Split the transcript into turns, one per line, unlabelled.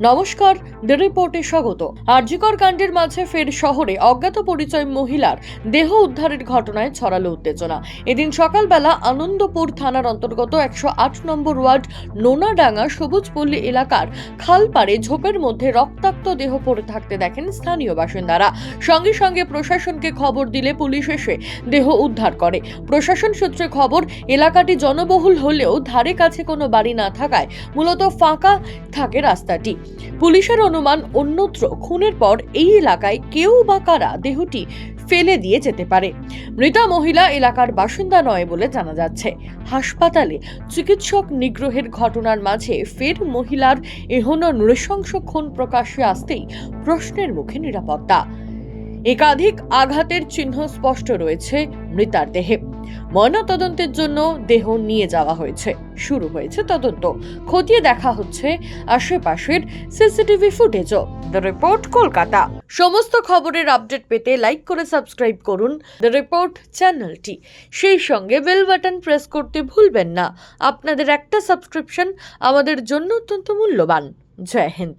নমস্কার দ্য রিপোর্টে স্বাগত। আরজিকর কাণ্ডের মাঝে ফের শহরে অজ্ঞাত পরিচয় মহিলার দেহ উদ্ধারের ঘটনায় ছড়ালো উত্তেজনা। এদিন সকালবেলা আনন্দপুর থানার অন্তর্গত একশো আট নম্বর ওয়ার্ড নোনাডাঙ্গা সবুজপল্লী এলাকার খালপাড়ে ঝোপের মধ্যে রক্তাক্ত দেহ পড়ে থাকতে দেখেন স্থানীয় বাসিন্দারা। সঙ্গে সঙ্গে প্রশাসনকে খবর দিলে পুলিশ এসে দেহ উদ্ধার করে। প্রশাসন সূত্রে খবর, এলাকাটি জনবহুল হলেও ধারে কাছে কোনো বাড়ি না থাকায় মূলত ফাঁকা থাকে রাস্তাটি। পুলিশের অনুমান অন্যত্র খুনের পর এই এলাকায় কেউ বা কারা দেহটি ফেলে দিয়ে যেতে পারে। মৃতা মহিলা এলাকার বাসিন্দা নয় বলে জানা যাচ্ছে। হাসপাতালে চিকিৎসক নিগ্রহের ঘটনার মাঝে ফের মহিলার এহন নৃশংস খুন প্রকাশ্যে আসতেই প্রশ্নের মুখে নিরাপত্তা। একাধিক আঘাতের চিহ্ন স্পষ্ট রয়েছে মৃতার দেহে। ময়নাতদন্তের জন্য দেহ নিয়ে যাওয়া হয়েছে। শুরু হয়েছে তদন্ত। খতিয়ে দেখা হচ্ছে আশেপাশের সিসিটিভি ফুটেজও। The report, Kolkata. সমস্ত খবরের আপডেট পেতে লাইক করে সাবস্ক্রাইব করুন দ্য রিপোর্ট চ্যানেলটি। সেই সঙ্গে বেল বাটন প্রেস করতে ভুলবেন না। আপনাদের একটা সাবস্ক্রিপশন আমাদের জন্য অত্যন্ত মূল্যবান। জয় হিন্দ।